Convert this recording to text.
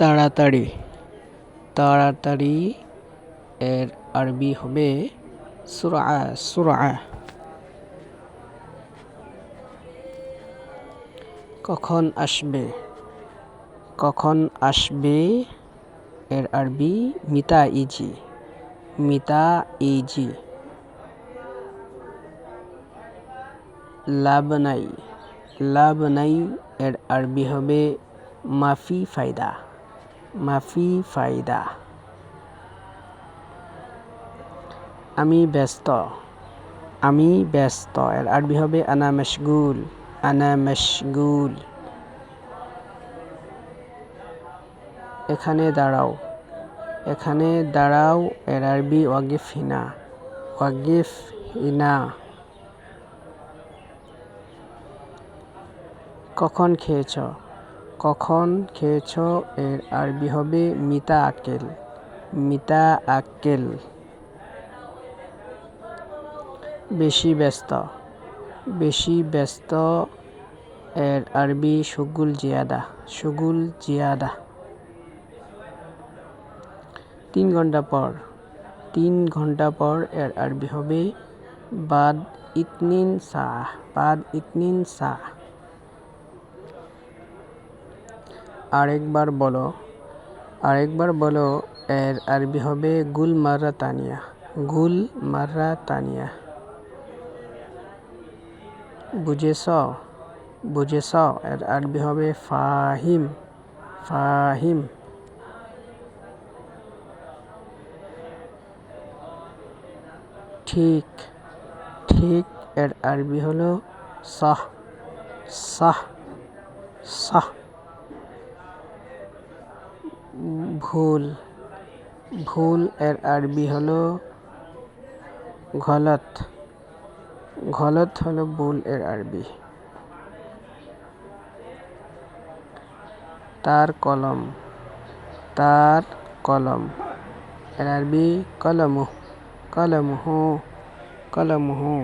তাড়াতাড়ি। তাড়াতাড়ি এর আরবি হবে সুরা সুরা কখন আসবে? কখন আসবে এর আরবি? মিতা ইজি মিতা ইজি লাভ নাই লাভ নাই এর আরবি হবে মাফি ফায়দা। মাফি ফায়দা আমি ব্যস্ত। আমি ব্যস্ত। এর আরবি হবে আনা মশগুল। আনা মশগুল। এখানে দাঁড়াও। এখানে দাঁড়াও। এর আরবি ওয়াগিফ হিনা। ওয়াগিফ হিনা। কখন খেয়েছ? কখন খেয়েছ? এর আরবি হবে মিতা আকেল মিতা আকেল বেশি ব্যস্ত। বেশি ব্যস্ত। এর আরবি সুগুল জিয়াদা। সুগুল জিয়াদা। তিন ঘণ্টা পর। তিন ঘণ্টা পর এর আরবি হবে বাদ ইতনিন সা বাদ ইতনিন সা আরেকবার বলো আরেকবার বলো, এর আরবি হবে গুল মাররা তানিয়া গুল মাররা তানিয়া বুঝেছ? বুঝেছ? এর আরবি হবে ফাহিম ফাহিম। ঠিক ঠিক, এর আরবি হলো সাহ সাহ সাহ। ভুল। ভুল এর আরবি হলো গলত গলত হলো ভুল এর আরবি। তার কলম। তার কলম। এর আরবি কলমু কলমহু। কলমহু।